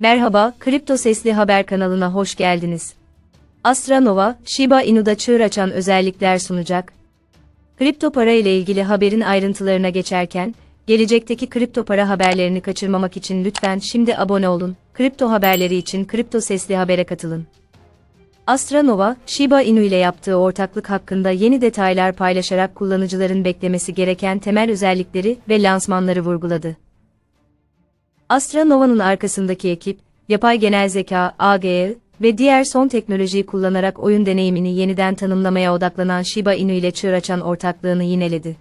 Merhaba, Kripto Sesli Haber kanalına hoş geldiniz. Astranova, Shiba Inu'da çığır açan özellikler sunacak. Kripto para ile ilgili haberin ayrıntılarına geçerken, gelecekteki kripto para haberlerini kaçırmamak için lütfen şimdi abone olun. Kripto haberleri için Kripto Sesli Haber'e katılın. Astranova, Shiba Inu ile yaptığı ortaklık hakkında yeni detaylar paylaşarak kullanıcıların beklemesi gereken temel özellikleri ve lansmanları vurguladı. Astranova'nın arkasındaki ekip, yapay genel zeka, AGI ve diğer son teknolojiyi kullanarak oyun deneyimini yeniden tanımlamaya odaklanan Shiba Inu ile çığır açan ortaklığını yineledi.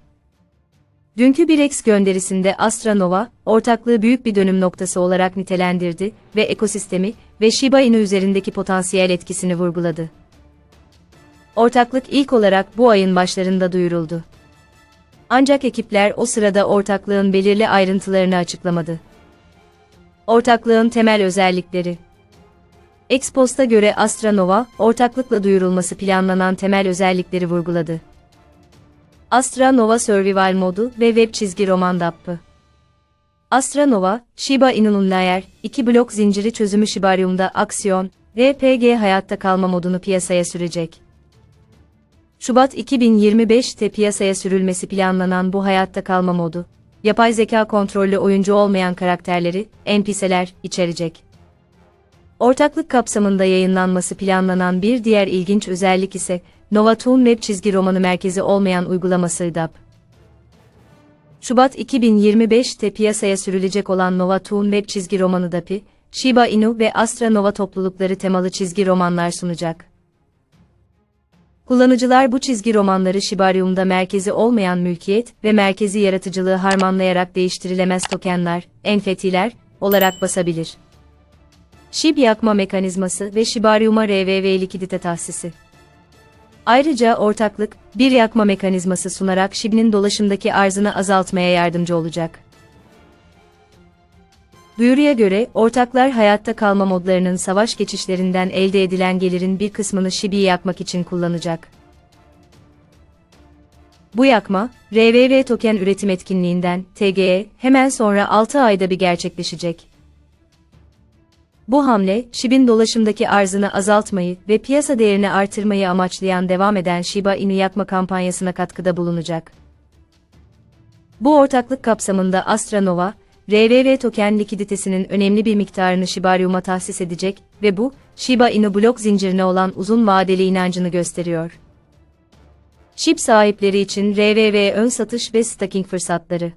Dünkü bir X gönderisinde Astranova, ortaklığı büyük bir dönüm noktası olarak nitelendirdi ve ekosistemi ve Shiba Inu üzerindeki potansiyel etkisini vurguladı. Ortaklık ilk olarak bu ayın başlarında duyuruldu. Ancak ekipler o sırada ortaklığın belirli ayrıntılarını açıklamadı. Ortaklığın temel özellikleri Expost'a göre Astranova, ortaklıkla duyurulması planlanan temel özellikleri vurguladı. Astranova Survival modu ve web çizgi roman dappı. Astranova, Shiba Inu'nun Layer 2 blok zinciri çözümü Shibarium'da aksiyon, RPG hayatta kalma modunu piyasaya sürecek. Şubat 2025'te piyasaya sürülmesi planlanan bu hayatta kalma modu, yapay zeka kontrollü oyuncu olmayan karakterleri, NPC'ler içerecek. Ortaklık kapsamında yayınlanması planlanan bir diğer ilginç özellik ise Nova Toon web çizgi romanı merkezi olmayan uygulaması DAP. Şubat 2025'te piyasaya sürülecek olan Nova Toon web çizgi romanı DAP'i, Shiba Inu ve Astra Nova toplulukları temalı çizgi romanlar sunacak. Kullanıcılar bu çizgi romanları Shibarium'da merkezi olmayan mülkiyet ve merkezi yaratıcılığı harmanlayarak değiştirilemez tokenler, NFT'ler olarak basabilir. SHIB yakma mekanizması ve Shibarium'a RVV likidite tahsisi. Ayrıca ortaklık, bir yakma mekanizması sunarak SHIB'nin dolaşımdaki arzını azaltmaya yardımcı olacak. Duyuruya göre, ortaklar hayatta kalma modlarının savaş geçişlerinden elde edilen gelirin bir kısmını SHIB'i yakmak için kullanacak. Bu yakma, RVV token üretim etkinliğinden, TGE, hemen sonra 6 ayda bir gerçekleşecek. Bu hamle, SHIB'in dolaşımdaki arzını azaltmayı ve piyasa değerini artırmayı amaçlayan devam eden Shiba Inu yakma kampanyasına katkıda bulunacak. Bu ortaklık kapsamında Astranova, RVV token likiditesinin önemli bir miktarını Shibarium'a tahsis edecek ve bu, Shiba Inu blok zincirine olan uzun vadeli inancını gösteriyor. SHIB sahipleri için RVV ön satış ve staking fırsatları.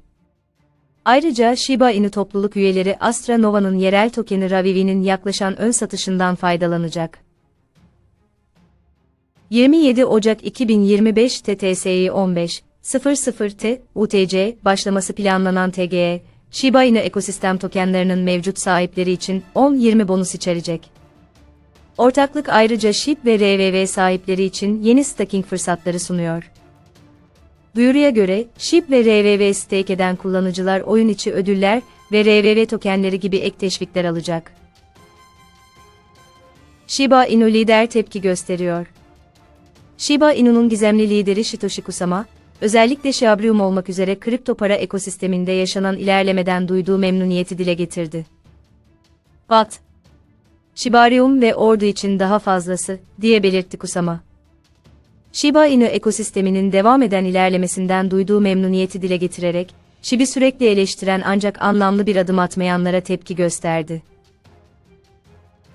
Ayrıca Shiba Inu topluluk üyeleri Astra Nova'nın yerel tokeni Ravivi'nin yaklaşan ön satışından faydalanacak. 27 Ocak 2025 TTSI 15 00T UTC başlaması planlanan TGE, Shiba Inu ekosistem tokenlarının mevcut sahipleri için 10-20 bonus içerecek. Ortaklık ayrıca SHIB ve RVV sahipleri için yeni staking fırsatları sunuyor. Duyuruya göre, SHIB ve RVV stake eden kullanıcılar oyun içi ödüller ve RVV tokenleri gibi ek teşvikler alacak. Shiba Inu lider tepki gösteriyor. Shiba Inu'nun gizemli lideri Satoshi Kusama, özellikle Shibarium olmak üzere kripto para ekosisteminde yaşanan ilerlemeden duyduğu memnuniyeti dile getirdi. Bat, Shibarium ve Ordu için daha fazlası, diye belirtti Kusama. Shiba Inu ekosisteminin devam eden ilerlemesinden duyduğu memnuniyeti dile getirerek, SHIB'i sürekli eleştiren ancak anlamlı bir adım atmayanlara tepki gösterdi.